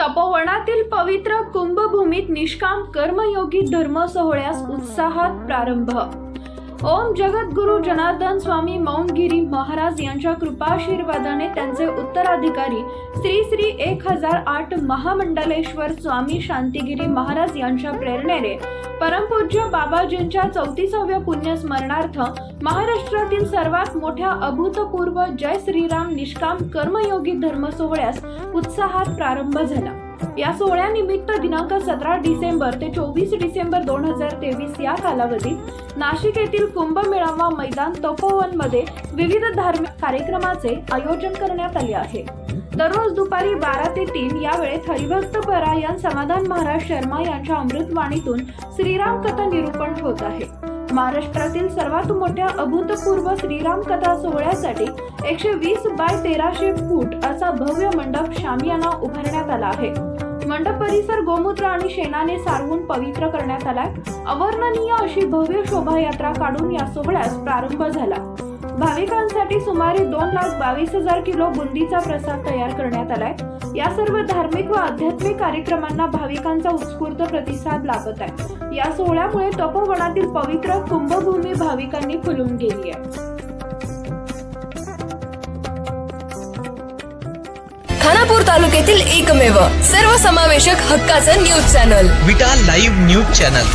तपोवनातील पवित्र कुंभभूमीत निष्काम कर्मयोगी धर्म सोहळ्यास उत्साहात प्रारंभ. ओम जगद्गुरु जनार्दन स्वामी मौनगिरी महाराज यांच्या कृपाशीर्वादाने त्यांचे उत्तराधिकारी श्री श्री एक हजार आठ महामंडलेश्वर स्वामी शांतिगिरी महाराज यांच्या प्रेरणेने परमपूज्य बाबाजींच्या चौतीसाव्या पुण्यस्मरणार्थ महाराष्ट्रातील सर्वात मोठ्या अभूतपूर्व जय श्रीराम निष्काम कर्मयोगी धर्म सोहळ्यास उत्साहात प्रारंभ झाला. या सोहळ्यानिमित्त दिनांक सतरा डिसेंबर ते चोवीस डिसेंबर दोन हजार तेवीस या कालावधीत नाशिक येथील कुंभमेळावा मैदान तपोवनमध्ये विविध धार्मिक कार्यक्रमाचे आयोजन करण्यात आले आहे. दररोज दुपारी बारा ते तीन या वेळेत हरिभक्त परायण समाधान महाराज शर्मा यांच्या अमृतवाणीतून श्रीराम कथा निरूपण होत आहे. महाराष्ट्रातील सर्वात मोठ्या अभूतपूर्व श्रीराम कथा सोहळ्यासाठी एकशे वीस बाय तेराशे फूट असा भव्य मंडप शामियाना उभारण्यात आला आहे. मंडप परिसर गोमूत्र आणि शेणाने सारवून पवित्र करण्यात आलाय. अवर्णनीय अशी भव्य शोभायात्रा काढून या सोहळ्यास प्रारंभ झाला. भाविकांसाठी सुमारे दोन लाख बावीस हजार किलो बुंदीचा प्रसाद तयार करण्यात आलाय. या सर्व धार्मिक व आध्यात्मिक कार्यक्रमांना भाविकांचा उत्स्फूर्त प्रतिसाद लाभत आहे. या सोहळ्यामुळे तपोवनातील पवित्र कुंभभूमी भाविकांनी फुलून गेली आहे. खानापूर तालुक्यातील एकमेव सर्वसमावेशक हक्काचं news channel. Vita live news channel.